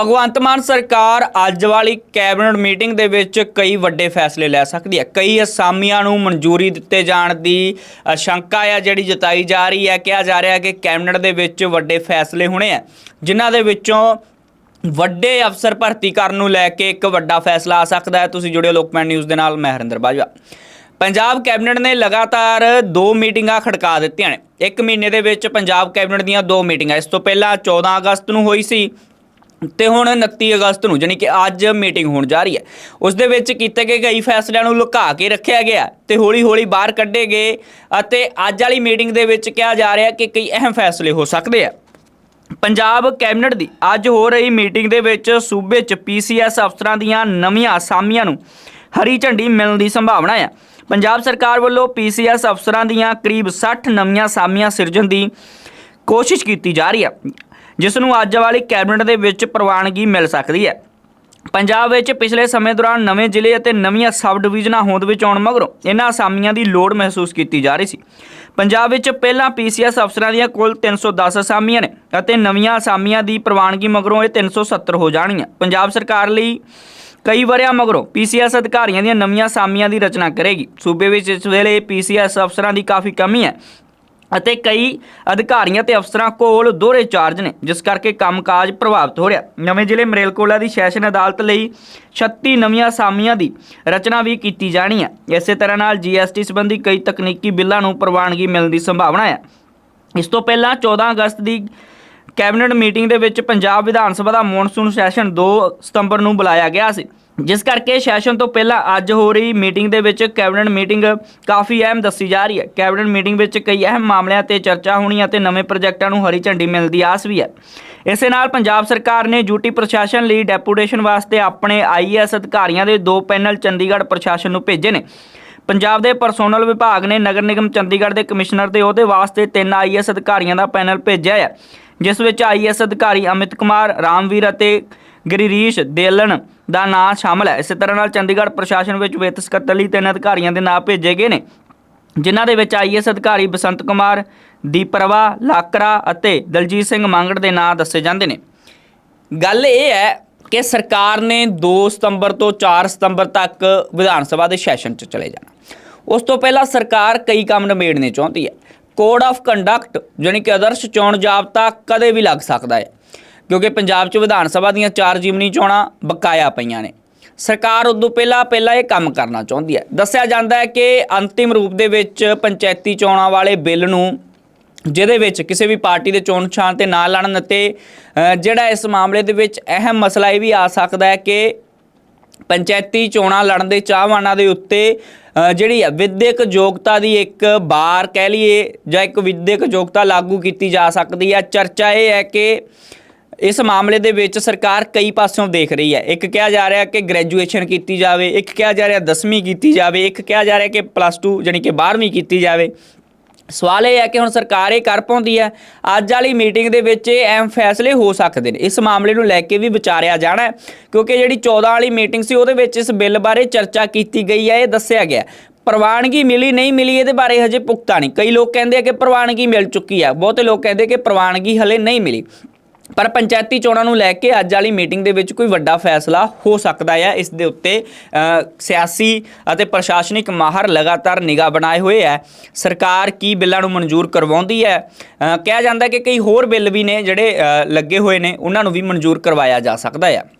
ਭਗਵੰਤ ਮਾਨ ਸਰਕਾਰ ਅੱਜ ਵਾਲੀ ਕੈਬਨਿਟ ਮੀਟਿੰਗ ਦੇ ਵਿੱਚ ਕਈ ਵੱਡੇ ਫੈਸਲੇ ਲੈ ਸਕਦੀ ਹੈ। ਕਈ ਅਸਾਮੀਆਂ ਨੂੰ ਮਨਜ਼ੂਰੀ ਦਿੱਤੇ ਜਾਣ ਦੀ ਅ, ਸ਼ੰਕਾ ਆ ਜਿਹੜੀ ਜਤਾਈ ਜਾ ਰਹੀ ਹੈ। ਕਿਹਾ ਜਾ ਰਿਹਾ ਹੈ ਕਿ ਕੈਬਨਿਟ ਦੇ ਵਿੱਚ ਵੱਡੇ ਫੈਸਲੇ ਹੋਣੇ ਆ। ਜਿਨ੍ਹਾਂ ਦੇ ਵਿੱਚੋਂ ਵੱਡੇ ਅਫਸਰ ਭਰਤੀ ਕਰਨ ਨੂੰ ਲੈ ਕੇ ਇੱਕ ਵੱਡਾ ਫੈਸਲਾ ਆ ਸਕਦਾ ਹੈ। ਤੁਸੀਂ ਜੁੜਿਓ ਲੋਕਮੈਨ ਨਿਊਜ਼ ਦੇ ਨਾਲ ਮੈਂ ਹਰਿੰਦਰ ਬਾਜਵਾ। ਪੰਜਾਬ ਕੈਬਨਿਟ ਨੇ ਲਗਾਤਾਰ ਦੋ ਮੀਟਿੰਗਾਂ ਖੜਕਾ ਦਿੱਤੀਆਂ ਨੇ। ਇੱਕ ਮਹੀਨੇ ਦੇ ਵਿੱਚ ਪੰਜਾਬ ਕੈਬਨਿਟ ਦੀਆਂ ਦੋ ਮੀਟਿੰਗਾਂ। ਇਸ ਤੋਂ ਪਹਿਲਾਂ 14 ਅਗਸਤ ਨੂੰ ਹੋਈ ਸੀ। ਤੇ ਹੁਣ 29 ਅਗਸਤ ਨੂੰ, ਜਾਣੀ ਕਿ ਅੱਜ ਮੀਟਿੰਗ ਹੋਣ ਜਾ ਰਹੀ ਹੈ। ਉਸ ਦੇ ਵਿੱਚ ਕੀਤੇ ਗਏ ਕਈ ਫੈਸਲਿਆਂ ਨੂੰ ਲੁਕਾ ਕੇ ਰੱਖਿਆ ਗਿਆ ਤੇ ਹੌਲੀ-ਹੌਲੀ ਬਾਹਰ ਕੱਢੇ ਗਏ ਅਤੇ ਅੱਜ ਵਾਲੀ ਮੀਟਿੰਗ ਦੇ ਵਿੱਚ ਕਿਹਾ ਜਾ ਰਿਹਾ ਕਿ ਕਈ ਅਹਿਮ ਫੈਸਲੇ ਹੋ ਸਕਦੇ ਆ। ਪੰਜਾਬ ਕੈਬਨਿਟ ਦੀ ਅੱਜ ਹੋ ਰਹੀ ਮੀਟਿੰਗ ਦੇ ਵਿੱਚ ਸੂਬੇ 'ਚ ਪੀਸੀਐਸ ਅਫਸਰਾਂ ਦੀਆਂ ਨਵੀਆਂ ਅਸਾਮੀਆਂ ਨੂੰ ਹਰੀ ਝੰਡੀ ਮਿਲਣ ਦੀ ਸੰਭਾਵਨਾ ਹੈ ਪੰਜਾਬ ਸਰਕਾਰ ਵੱਲੋਂ ਪੀਸੀਐਸ ਅਫਸਰਾਂ ਦੀਆਂ ਕਰੀਬ 60 ਨਵੀਆਂ ਅਸਾਮੀਆਂ ਸਿਰਜਣ ਦੀ ਕੋਸ਼ਿਸ਼ ਕੀਤੀ ਜਾ ਰਹੀ ਹੈ ਜਿਸ ਨੂੰ ਅੱਜ ਵਾਲੀ ਕੈਬਨਿਟ ਦੇ ਵਿੱਚ ਪ੍ਰਵਾਨਗੀ ਮਿਲ ਸਕਦੀ ਹੈ। ਪੰਜਾਬ ਵਿੱਚ ਪਿਛਲੇ ਸਮੇਂ ਦੌਰਾਨ ਨਵੇਂ ਜ਼ਿਲ੍ਹੇ ਅਤੇ ਨਵੀਆਂ ਸਬ ਡਿਵੀਜ਼ਨਾਂ ਹੋਂਦ ਵਿੱਚ ਆਉਣ ਮਗਰੋਂ ਇਹਨਾਂ ਅਸਾਮੀਆਂ ਦੀ ਲੋੜ ਮਹਿਸੂਸ ਕੀਤੀ ਜਾ ਰਹੀ ਸੀ। ਪੰਜਾਬ ਵਿੱਚ ਪਹਿਲਾਂ ਪੀਸੀਐਸ ਅਫਸਰਾਂ ਦੀਆਂ ਕੁੱਲ 310 ਅਸਾਮੀਆਂ ਨੇ ਅਤੇ ਨਵੀਆਂ ਅਸਾਮੀਆਂ ਦੀ ਪ੍ਰਵਾਨਗੀ ਮਗਰੋਂ ਇਹ 370 ਹੋ ਜਾਣਗੀਆਂ। ਪੰਜਾਬ ਸਰਕਾਰ ਲਈ ਕਈ ਵਰਿਆਂ ਮਗਰੋਂ ਪੀਸੀਐਸ ਅਧਿਕਾਰੀਆਂ ਦੀਆਂ ਨਵੀਆਂ ਅਸਾਮੀਆਂ ਦੀ ਰਚਨਾ ਕਰੇਗੀ। ਸੂਬੇ ਵਿੱਚ ਇਸ ਵੇਲੇ ਪੀਸੀਐਸ ਅਫਸਰਾਂ ਦੀ ਕਾਫੀ ਕਮੀ ਹੈ। ਅਤੇ ਕਈ ਅਧਿਕਾਰੀਆਂ ਤੇ ਅਫਸਰਾਂ ਕੋਲ ਦੋਹਰੇ ਚਾਰਜ ਨੇ, ਜਿਸ ਕਰਕੇ ਕੰਮਕਾਜ ਪ੍ਰਭਾਵਿਤ ਹੋ ਰਿਹਾ। ਨਵੇਂ ਜ਼ਿਲ੍ਹੇ ਮਰੇਲਕੋਲਾ ਦੀ ਸੈਸ਼ਨ ਅਦਾਲਤ ਲਈ 36 ਨਵੀਆਂ ਅਸਾਮੀਆਂ ਦੀ ਰਚਨਾ ਵੀ ਕੀਤੀ ਜਾਣੀ ਹੈ। ਇਸੇ ਤਰ੍ਹਾਂ ਨਾਲ ਜੀਐਸਟੀ ਸੰਬੰਧੀ ਕਈ ਤਕਨੀਕੀ ਬਿੱਲਾਂ ਨੂੰ ਪ੍ਰਵਾਨਗੀ ਮਿਲਣ ਦੀ ਸੰਭਾਵਨਾ ਹੈ। ਇਸ ਤੋਂ ਪਹਿਲਾਂ 14 ਅਗਸਤ ਦੀ ਕੈਬਨਿਟ ਮੀਟਿੰਗ ਦੇ ਵਿੱਚ ਪੰਜਾਬ ਵਿਧਾਨ ਸਭਾ ਦਾ ਮੌਨਸੂਨ ਸੈਸ਼ਨ 2 ਸਤੰਬਰ ਨੂੰ ਬੁਲਾਇਆ ਗਿਆ ਸੀ। ਜਿਸ ਕਰਕੇ ਸੈਸ਼ਨ ਤੋਂ ਪਹਿਲਾਂ ਅੱਜ ਹੋ ਰਹੀ ਮੀਟਿੰਗ ਦੇ ਵਿੱਚ ਕੈਬਨਿਟ ਮੀਟਿੰਗ ਕਾਫੀ ਅਹਿਮ ਦੱਸੀ ਜਾ ਰਹੀ ਹੈ। ਕੈਬਨਿਟ ਮੀਟਿੰਗ ਵਿੱਚ ਕਈ ਅਹਿਮ ਮਾਮਲਿਆਂ ਤੇ ਚਰਚਾ ਹੋਣੀ ਅਤੇ ਨਵੇਂ ਪ੍ਰੋਜੈਕਟਾਂ ਨੂੰ ਹਰੀ ਝੰਡੀ ਮਿਲਣ ਦੀ ਆਸ ਵੀ ਹੈ। ਇਸੇ ਨਾਲ ਪੰਜਾਬ ਸਰਕਾਰ ਨੇ ਡਿਊਟੀ ਪ੍ਰਸ਼ਾਸਨ ਲਈ ਡੈਪੂਟੇਸ਼ਨ ਵਾਸਤੇ ਆਪਣੇ ਆਈਏਐਸ ਅਧਿਕਾਰੀਆਂ ਦੇ ਦੋ ਪੈਨਲ ਚੰਡੀਗੜ੍ਹ ਪ੍ਰਸ਼ਾਸਨ ਨੂੰ ਭੇਜੇ ਨੇ। ਪੰਜਾਬ ਦੇ ਪਰਸੋਨਲ ਵਿਭਾਗ ਨੇ ਨਗਰ ਨਿਗਮ ਚੰਡੀਗੜ੍ਹ ਦੇ ਕਮਿਸ਼ਨਰ ਦੇ ਅਹੁਦੇ ਵਾਸਤੇ ਤਿੰਨ ਆਈਐਸ ਅਧਿਕਾਰੀਆਂ ਦਾ ਪੈਨਲ ਭੇਜਿਆ ਹੈ, ਜਿਸ ਵਿੱਚ ਆਈਐਸ ਅਧਿਕਾਰੀ ਅਮਿਤ ਕੁਮਾਰ, ਰਾਮਵੀਰ ਅਤੇ ਗਰੀਰੀਸ਼ ਦੇਲਨ ਦਾ ਨਾਂ ਸ਼ਾਮਲ ਹੈ। ਇਸੇ ਤਰ੍ਹਾਂ ਨਾਲ ਚੰਡੀਗੜ੍ਹ ਪ੍ਰਸ਼ਾਸਨ ਵਿੱਚ ਵਿੱਤ ਸਕੱਤਰ ਲਈ ਤਿੰਨ ਅਧਿਕਾਰੀਆਂ ਦੇ ਨਾਂ ਭੇਜੇ ਗਏ ਨੇ, ਜਿਨ੍ਹਾਂ ਦੇ ਵਿੱਚ ਆਈਐਸ ਅਧਿਕਾਰੀ ਬਸੰਤ ਕੁਮਾਰ, ਦੀਪਰਵਾ, ਲਾਕਰਾ ਅਤੇ ਦਲਜੀਤ ਸਿੰਘ ਮੰਗੜ ਦੇ ਨਾਂ ਦੱਸੇ ਜਾਂਦੇ ਨੇ। ਗੱਲ ਇਹ ਹੈ ਕਿ ਸਰਕਾਰ ਨੇ 2 ਸਤੰਬਰ ਤੋਂ 4 ਸਤੰਬਰ ਤੱਕ ਵਿਧਾਨ ਸਭਾ ਦੇ ਸੈਸ਼ਨ 'ਚ ਚਲੇ ਜਾਣਾ। ਉਸ ਤੋਂ ਪਹਿਲਾਂ ਸਰਕਾਰ ਕਈ ਕੰਮ ਨਿਬੇੜਨੇ ਚਾਹੁੰਦੀ ਹੈ। ਕੋਡ ਆਫ ਕੰਡਕਟ ਜਾਣੀ ਕਿ ਆਦਰਸ਼ ਚੋਣ ਜਾਬਤਾ, ਕਦੇ ਵੀ ਲੱਗ ਸਕਦਾ ਹੈ। ਕਿਉਂਕਿ ਪੰਜਾਬ 'ਚ ਵਿਧਾਨ ਸਭਾ ਦੀਆਂ ਚਾਰ ਜਿਮਨੀ ਚੋਣਾਂ ਬਕਾਇਆ ਪਈਆਂ ਨੇ। ਸਰਕਾਰ ਉਦੋਂ ਪਹਿਲਾਂ ਪਹਿਲਾਂ ਇਹ ਕੰਮ ਕਰਨਾ ਚਾਹੁੰਦੀ ਹੈ। ਦੱਸਿਆ ਜਾਂਦਾ ਹੈ ਕਿ ਅੰਤਿਮ ਰੂਪ ਦੇ ਵਿੱਚ ਪੰਚਾਇਤੀ ਚੋਣਾਂ ਵਾਲੇ ਬਿੱਲ ਨੂੰ, ਜਿਹਦੇ ਵਿੱਚ ਕਿਸੇ ਵੀ ਪਾਰਟੀ ਦੇ ਚੋਣ ਨਿਸ਼ਾਨ ਤੇ ਨਾ ਲੜਨ ਅਤੇ ਜਿਹੜਾ ਇਸ ਮਾਮਲੇ ਦੇ ਵਿੱਚ ਅਹਿਮ ਮਸਲਾ ਇਹ ਵੀ ਆ ਸਕਦਾ ਹੈ ਕਿ ਪੰਚਾਇਤੀ ਚੋਣਾਂ ਲੜਨ ਦੇ ਚਾਹਵਾਨਾਂ ਦੇ ਉੱਤੇ ਜਿਹੜੀ ਹੈ ਵਿਦਿਅਕ ਯੋਗਤਾ ਦੀ ਇੱਕ ਬਾਰ ਕਹਿ ਲਈਏ ਜਾਂ ਇੱਕ ਵਿਦਿਅਕ ਯੋਗਤਾ ਲਾਗੂ ਕੀਤੀ ਜਾ ਸਕਦੀ ਹੈ। ਚਰਚਾ ਇਹ ਹੈ ਕਿ ਇਸ ਮਾਮਲੇ ਦੇ ਵਿੱਚ ਸਰਕਾਰ ਕਈ ਪਾਸਿਓਂ ਦੇਖ ਰਹੀ ਹੈ। ਇੱਕ ਕਿਹਾ ਜਾ ਰਿਹਾ ਕਿ ਗ੍ਰੈਜੂਏਸ਼ਨ ਕੀਤੀ ਜਾਵੇ, ਇੱਕ ਕਿਹਾ ਜਾ ਰਿਹਾ 10ਵੀਂ ਕੀਤੀ ਜਾਵੇ, ਇੱਕ ਕਿਹਾ ਜਾ ਰਿਹਾ ਕਿ ਪਲੱਸ 2 ਜਾਣੀ ਕਿ 12ਵੀਂ ਕੀਤੀ ਜਾਵੇ। ਸਵਾਲ ਇਹ ਹੈ ਕਿ ਹੁਣ ਸਰਕਾਰ ਇਹ ਕਰ ਪਾਉਂਦੀ ਹੈ। ਅੱਜ ਵਾਲੀ ਮੀਟਿੰਗ ਦੇ ਵਿੱਚ ਇਹ ਅਹਿਮ ਫੈਸਲੇ ਹੋ ਸਕਦੇ ਨੇ। ਇਸ ਮਾਮਲੇ ਨੂੰ ਲੈ ਕੇ ਵੀ ਵਿਚਾਰਿਆ ਜਾਣਾ ਹੈ, ਕਿਉਂਕਿ ਜਿਹੜੀ 14 ਵਾਲੀ ਮੀਟਿੰਗ ਸੀ, ਉਹਦੇ ਵਿੱਚ ਇਸ ਬਿੱਲ ਬਾਰੇ ਚਰਚਾ ਕੀਤੀ ਗਈ ਹੈ, ਇਹ ਦੱਸਿਆ ਗਿਆ ਪ੍ਰਵਾਨਗੀ ਮਿਲੀ, ਨਹੀਂ ਮਿਲੀ, ਇਹਦੇ ਬਾਰੇ ਹਜੇ ਪੁਖਤਾ ਨਹੀਂ। ਕਈ ਲੋਕ ਕਹਿੰਦੇ ਆ ਕਿ ਪ੍ਰਵਾਨਗੀ ਮਿਲ ਚੁੱਕੀ ਹੈ। ਬਹੁਤੇ ਲੋਕ ਕਹਿੰਦੇ ਕਿ ਪ੍ਰਵਾਨਗੀ ਹਲੇ ਨਹੀਂ ਮਿਲੀ। ਪਰ ਪੰਚਾਇਤੀ ਚੋਣਾਂ ਨੂੰ ਲੈ ਕੇ ਅੱਜ ਵਾਲੀ ਮੀਟਿੰਗ ਦੇ ਵਿੱਚ ਕੋਈ ਵੱਡਾ ਫੈਸਲਾ ਹੋ ਸਕਦਾ ਹੈ। ਇਸ ਦੇ ਉੱਤੇ ਸਿਆਸੀ ਅਤੇ ਪ੍ਰਸ਼ਾਸਨਿਕ ਮਾਹਰ ਲਗਾਤਾਰ ਨਿਗਾਹ ਬਣਾਏ ਹੋਏ ਹੈ। ਸਰਕਾਰ ਕੀ ਬਿੱਲਾਂ ਨੂੰ ਮਨਜ਼ੂਰ ਕਰਵਾਉਂਦੀ ਹੈ? ਕਿਹਾ ਜਾਂਦਾ ਕਿ ਕਈ ਹੋਰ ਬਿੱਲ ਵੀ ਨੇ ਜਿਹੜੇ ਲੱਗੇ ਹੋਏ ਨੇ, ਉਹਨਾਂ ਨੂੰ ਵੀ ਮਨਜ਼ੂਰ ਕਰਵਾਇਆ ਜਾ ਸਕਦਾ ਹੈ।